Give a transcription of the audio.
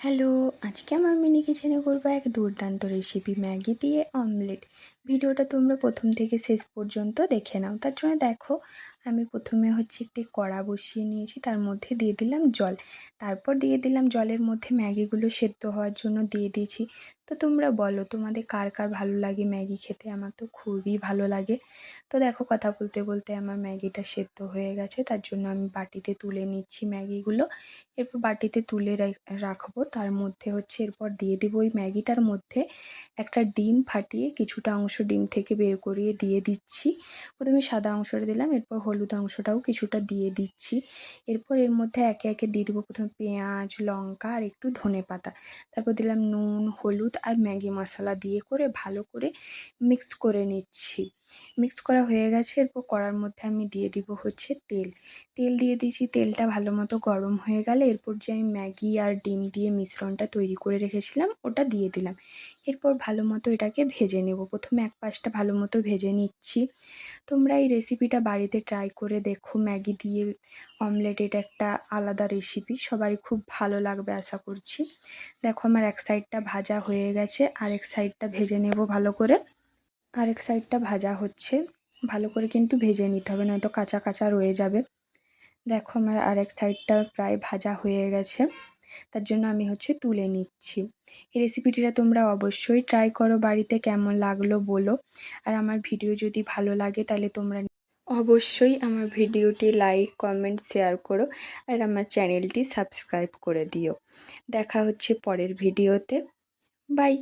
Hello আজকে আমার mini কিচেনে করব এক দুর্দান্ত রেসিপি ম্যাগি দিয়ে অমলেট ভিডিওটা তোমরা প্রথম থেকে শেষ পর্যন্ত দেখে নাও। তার জন্য দেখো, আমি প্রথমে হচ্ছে একটি কড়া বসিয়ে নিয়েছি, তার মধ্যে দিয়ে দিলাম জল। তারপর দিয়ে দিলাম জলের মধ্যে ম্যাগিগুলো সেদ্ধ হওয়ার জন্য দিয়ে দিয়েছি। তো তোমরা বলো, তোমাদের কার কার ভালো লাগে ম্যাগি খেতে? আমার তো খুবই ভালো লাগে। তো দেখো, কথা বলতে বলতে আমার ম্যাগিটা সেদ্ধ হয়ে গেছে, তার জন্য আমি বাটিতে তুলে নিচ্ছি ম্যাগিগুলো। এরপর বাটিতে তুলে রাখব, তার মধ্যে হচ্ছে এরপর দিয়ে দেবো ওই ম্যাগিটার মধ্যে একটা ডিম ফাটিয়ে কিছুটা অংশ ডিম থেকে বের করিয়ে দিয়ে দিচ্ছি। প্রথমে সাদা অংশটা দিলাম, এরপর হলুদ অংশটাও কিছুটা দিয়ে দিচ্ছি। এরপর এর মধ্যে একে একে দিয়ে দেবো প্রথমে পেঁয়াজ, লঙ্কা আর একটু ধনে পাতা। তারপর দিলাম নুন, হলুদ আর ম্যাগি মশলা দিয়ে করে ভালো করে মিক্স করে নিচ্ছি। মিক্স করা হয়ে গেছে। এরপর কড়ার মধ্যে আমি দিয়ে দিব হচ্ছে তেল। তেল দিয়ে দিয়েছি, তেলটা ভালো মতো গরম হয়ে গেলে এরপর যে আমি ম্যাগি আর ডিম দিয়ে মিশ্রণটা তৈরি করে রেখেছিলাম, ওটা দিয়ে দিলাম। এরপর ভালো মতো এটাকে ভেজে নেব। প্রথমে এক পাশটা ভালো মতো ভেজে নিচ্ছি। তোমরা এই রেসিপিটা বাড়িতে ট্রাই করে দেখো। ম্যাগি দিয়ে অমলেট এটা একটা আলাদা রেসিপি। সবারই খুব ভালো লাগবে আশা করছি। দেখো আমার এক সাইডটা ভাজা হয়ে গেছে, আর এক সাইডটা ভেজে নেব ভালো করে। আরেক সাইডটা ভাজা হচ্ছে। ভালো করে কিন্তু ভেজে নিতে হবে, নয়তো কাঁচা কাঁচা রয়ে যাবে। দেখো আমার আরেক সাইডটা প্রায় ভাজা হয়ে গেছে। তার জন্য আমি হচ্ছে তুলে নিচ্ছি। এই রেসিপিটিটা তোমরা অবশ্যই ট্রাই করো, বাড়িতে কেমন লাগল বলো। আর আমার ভিডিও যদি ভালো লাগে তাহলে তোমরা অবশ্যই আমার ভিডিওটি লাইক কমেন্ট শেয়ার করো। আর আমার চ্যানেলটি সাবস্ক্রাইব করে দিও। দেখা হচ্ছে পরের ভিডিওতে। বাই